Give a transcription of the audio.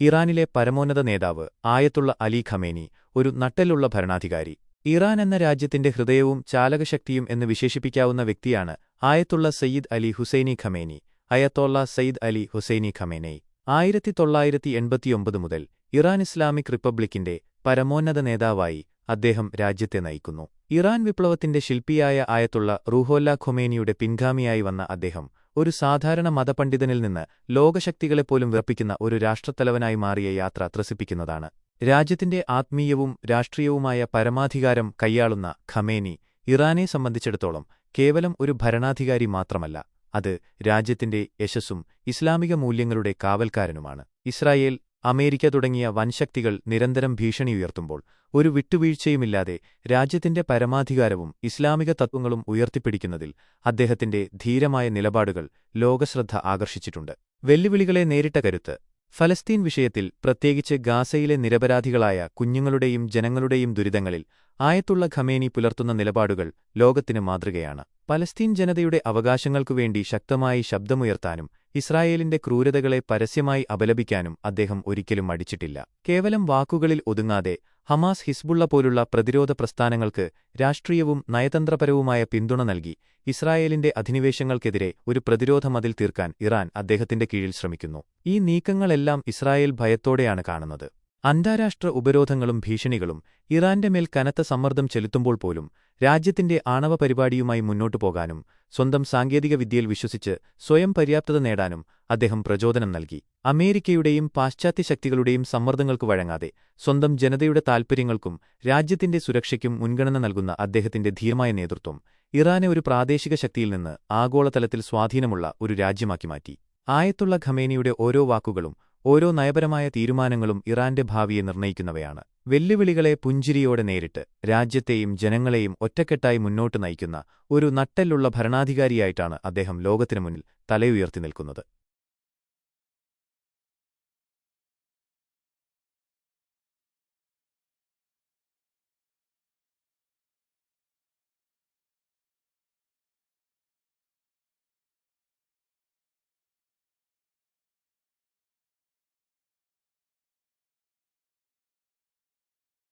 ഇറാനിലെ പരമോന്നത നേതാവ് ആയത്തുള്ള അലി ഖമേനി ഒരു നട്ടെല്ലുള്ള ഭരണാധികാരി. ഇറാൻ എന്ന രാജ്യത്തിന്റെ ഹൃദയവും ചാലകശക്തിയും എന്ന് വിശേഷിപ്പിക്കാവുന്ന വ്യക്തിയാണ് Ayatollah Sayyid Ali Hosseini Khamenei Ayatollah Sayyid Ali Hosseini Khamenei. ആയിരത്തി തൊള്ളായിരത്തി എൺപത്തിയൊമ്പത് മുതൽ ഇറാൻ ഇസ്ലാമിക് റിപ്പബ്ലിക്കിന്റെ പരമോന്നത നേതാവായി അദ്ദേഹം രാജ്യത്തെ നയിക്കുന്നു. ഇറാൻ വിപ്ലവത്തിന്റെ ശില്പിയായ ആയത്തുള്ള റൂഹോല്ല ഖൊമേനിയുടെ പിൻഗാമിയായി വന്ന അദ്ദേഹം ഒരു സാധാരണ മതപണ്ഡിതനിൽ നിന്ന് ലോകശക്തികളെപ്പോലും വിറപ്പിക്കുന്ന ഒരു രാഷ്ട്രത്തലവനായി മാറിയ യാത്ര ത്രസിപ്പിക്കുന്നതാണ്. രാജ്യത്തിന്റെ ആത്മീയവും രാഷ്ട്രീയവുമായ പരമാധികാരം കൈയാളുന്ന ഖമേനി ഇറാനെ സംബന്ധിച്ചിടത്തോളം കേവലം ഒരു ഭരണാധികാരി മാത്രമല്ല അത് രാജ്യത്തിന്റെ യശസ്സും ഇസ്ലാമിക മൂല്യങ്ങളുടെ കാവൽക്കാരനുമാണ്. ഇസ്രായേൽ അമേരിക്ക തുടങ്ങിയ വൻശക്തികൾ നിരന്തരം ഭീഷണിയുയർത്തുമ്പോൾ ഒരു വിട്ടുവീഴ്ചയുമില്ലാതെ രാജ്യത്തിന്റെ പരമാധികാരവും ഇസ്ലാമിക തത്വങ്ങളും ഉയർത്തിപ്പിടിക്കുന്നതിൽ അദ്ദേഹത്തിന്റെ ധീരമായ നിലപാടുകൾ ലോകശ്രദ്ധ ആകർഷിച്ചിട്ടുണ്ട്. വെല്ലുവിളികളെ നേരിട്ട കരുത്ത് ഫലസ്തീൻ വിഷയത്തിൽ പ്രത്യേകിച്ച് ഗാസയിലെ നിരപരാധികളായ കുഞ്ഞുങ്ങളുടെയും ജനങ്ങളുടെയും ദുരിതങ്ങളിൽ ആയത്തുള്ള ഖമേനി പുലർത്തുന്ന നിലപാടുകൾ ലോകത്തിന് മാതൃകയാണ്. പലസ്തീൻ ജനതയുടെ അവകാശങ്ങൾക്കുവേണ്ടി ശക്തമായി ശബ്ദമുയർത്താനും ഇസ്രായേലിന്റെ ക്രൂരതകളെ പരസ്യമായി അപലപിക്കാനും അദ്ദേഹം ഒരിക്കലും മടിച്ചിട്ടില്ല. കേവലം വാക്കുകളിൽ ഒതുങ്ങാതെ ഹമാസ് ഹിസ്ബുള്ള പോലുള്ള പ്രതിരോധ പ്രസ്ഥാനങ്ങൾക്ക് രാഷ്ട്രീയവും നയതന്ത്രപരവുമായ പിന്തുണ നൽകി ഇസ്രായേലിന്റെ അധിനിവേശങ്ങൾക്കെതിരെ ഒരു പ്രതിരോധ മതിൽ തീർക്കാൻ ഇറാൻ അദ്ദേഹത്തിന്റെ കീഴിൽ ശ്രമിക്കുന്നു. ഈ നീക്കങ്ങളെല്ലാം ഇസ്രായേൽ ഭയത്തോടെയാണ് കാണുന്നത്. അന്താരാഷ്ട്ര ഉപരോധങ്ങളും ഭീഷണികളും ഇറാന്റെ മേൽ കനത്ത സമ്മർദ്ദം ചെലുത്തുമ്പോൾ പോലും രാജ്യത്തിന്റെ ആണവ പരിപാടിയുമായി മുന്നോട്ടു പോകാനും സ്വന്തം സാങ്കേതിക വിദ്യയിൽ വിശ്വസിച്ച് സ്വയം പര്യാപ്തത നേടാനും അദ്ദേഹം പ്രചോദനം നൽകി. അമേരിക്കയുടെയും പാശ്ചാത്യ ശക്തികളുടെയും സമ്മർദ്ദങ്ങൾക്കു വഴങ്ങാതെ സ്വന്തം ജനതയുടെ താൽപ്പര്യങ്ങൾക്കും രാജ്യത്തിന്റെ സുരക്ഷയ്ക്കും മുൻഗണന നൽകുന്ന അദ്ദേഹത്തിന്റെ ധീരമായ നേതൃത്വം ഇറാനെ ഒരു പ്രാദേശിക ശക്തിയിൽ നിന്ന് ആഗോളതലത്തിൽ സ്വാധീനമുള്ള ഒരു രാജ്യമാക്കി മാറ്റി. ആയത്തുള്ള ഖമേനിയുടെ ഓരോ വാക്കുകളും ഓരോ നയപരമായ തീരുമാനങ്ങളും ഇറാന്റെ ഭാവിയെ നിർണയിക്കുന്നവയാണ് വെല്ലുവിളികളെ പുഞ്ചിരിയോടെ നേരിട്ട് രാജ്യത്തെയും ജനങ്ങളെയും ഒറ്റക്കെട്ടായി മുന്നോട്ട് നയിക്കുന്ന ഒരു നട്ടെല്ലുള്ള ഭരണാധികാരിയായിട്ടാണ് അദ്ദേഹം ലോകത്തിനു മുന്നിൽ തലയുയർത്തി നിൽക്കുന്നത്.